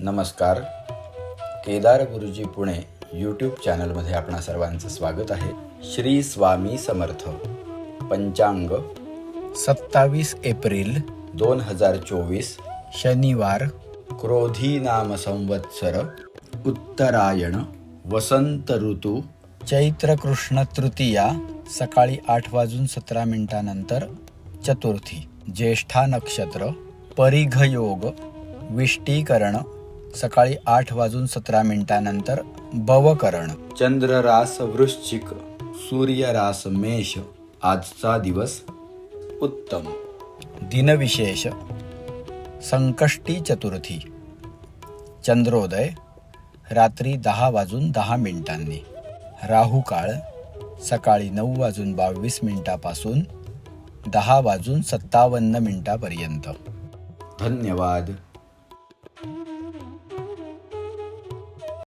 नमस्कार. केदार गुरुजी पुणे यूट्यूब चॅनलमध्ये आपणा सर्वांचं स्वागत आहे. श्री स्वामी समर्थ. पंचांग. सत्तावीस एप्रिल दोन हजार चोवीस शनिवार क्रोधी नाम संवत्सर उत्तरायण वसंत ऋतू चैत्र कृष्ण तृतीया सकाळी आठ वाजून सतरा मिनिटानंतर चतुर्थी ज्येष्ठा नक्षत्र परिघयोग विष्टीकरण सकाळी आठ वाजून सतरा मिनिटानंतर भवकरण. चंद्र रास वृश्चिक सूर्य रास मेष आजचा दिवस उत्तम. दिनविशेष संकष्टी चतुर्थी. चंद्रोदय रात्री दहा वाजून दहा मिनिटांनी. राहू काळ सकाळी नऊ वाजून बावीस मिनिटापासून दहा वाजून सत्तावन्न मिनिटापर्यंत. धन्यवाद.